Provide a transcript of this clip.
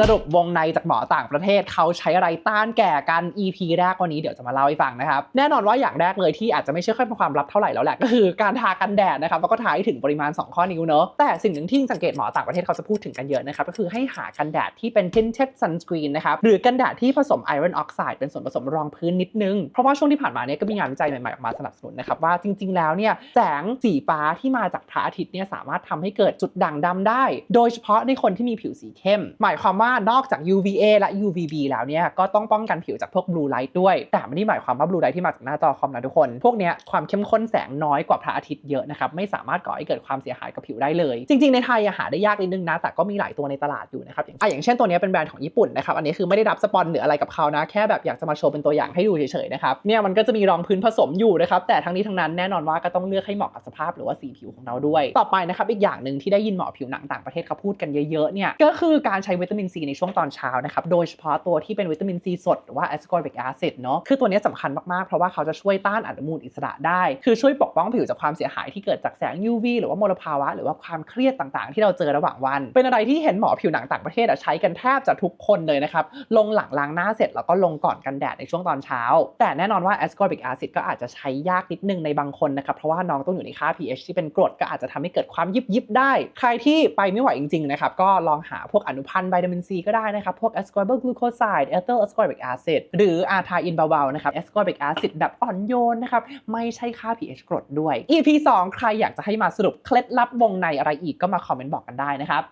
สรุปวงในจากหมอต่างประเทศเขาใช้อะไรต้านแก่กัน EP แรกวันนี้เดี๋ยวจะมาเล่าให้ฟังนะครับ แน่นอนว่าอย่างแรกเลยที่อาจจะไม่ใช่ค่อยเป็นความลับเท่าไหร่แล้วแหละ ก็คือการทากันแดดนะครับแล้วก็ทาให้ถึงปริมาณ 2 ข้อนิ้วเนอะแต่สิ่งหนึ่งที่สังเกตหมอต่างประเทศเขาจะพูดถึงกันเยอะนะครับก็คือให้หากันแดดที่เป็น tinted sunscreen นะครับหรือกันแดดที่ผสม iron oxide เป็นส่วนผสมรองพื้นนิดนึงเพราะว่าช่วงที่ผ่านมาเนี่ยก็มีงานวิจัยใหม่ๆออกมาสนับสนุนนะครับว่าจริง ๆ แล้วเนี่ยแสงสีฟ้าที่มาจากพระอาทิตย์เนี่ยสามารถทำให้เกิดจุดด่างดำได้ โดยเฉพาะในคนที่มีผิวสีเข้ม หมายความว่าานอกจาก UVA และ UVB แล้วเนี่ยก็ต้องป้องกันผิวจากพวก blue light ด้วย แต่ไม่ได้หมายความว่า blue light ที่มาจากหน้าจอคอมนะทุกคน พวกเนี้ยความเข้มข้นแสงน้อยกว่าพระอาทิตย์เยอะนะครับ ไม่สามารถก่อให้เกิดความเสียหายกับผิวได้เลย จริง ๆ ในไทยหาได้ยากนิดนึงนะ แต่ก็มีหลายตัวในตลาดอยู่นะครับอย่างอะอย่างเช่นตัวนี้เป็นแบรนด์ของญี่ปุ่นนะครับอันนี้คือไม่ได้รับสปอนหรืออะไรกับเขานะแค่แบบอยากจะมาโชว์เป็นตัวอย่างให้ดูเฉยๆนะครับเนี่ยมันก็จะมีรองพื้นผสมอยู่นะครับแต่ทั้งนี้ทั้งนั้นแน่นอนว่าก็ต้องเลือกให้เหมาะกับสภาพหรือว่าสีผิวของเราด้วย ต่อไปนะครับอีกอย่างหนึ่งที่ได้ยินหมอผิวหนังต่างประเทศเขาพูดกันเยอะๆเนี่ยก็คือการใช้วิตามินซีในช่วงตอนเช้านะครับโดยเฉพาะตัวที่เป็นวิตามินซีสดหรือว่า ascorbic acid เนาะคือตัวนี้ยสำคัญมากๆ เพราะว่าเขาจะช่วยต้านอนุมูลอิสระได้ คือช่วยปกป้องผิวจากความเสียหายที่เกิดจากแสง UV หรือว่ามลภาวะ หรือว่าความเครียดต่างๆ ที่เราเจอระหว่างวัน เป็นอะไรที่เห็นหมอผิวหนังต่างประเทศใช้กันแทบจะทุกคนเลยนะครับลงหลังล้างหน้าเสร็จแล้วก็ลงก่อนกันแดดในช่วงตอนเช้า แต่แน่นอนว่า ascorbic acid ก็อาจจะใช้ยากนิดนึงในบางคนนะครับเพราะว่าน้องต้องอยู่ในค่า pH ที่เป็นกรดก็อาจจะทำให้เกิดความยิบยิบๆได้ ใครที่ไปไม่ไหวจริงๆนะครับก็ลองหาพวกอนุพันธ์วิตามินซีก็ได้นะครับพวก ascorbic glucoside ethyl ascorbic acid หรืออาทาอินเบาๆนะครับ ascorbic acid แบบอ่อนโยนนะครับไม่ใช่ค่า pH กรดด้วย EP 2 ใครอยากจะให้มาสรุปเคล็ดลับวงในอะไรอีกก็มาคอมเมนต์บอกกันได้นะครับ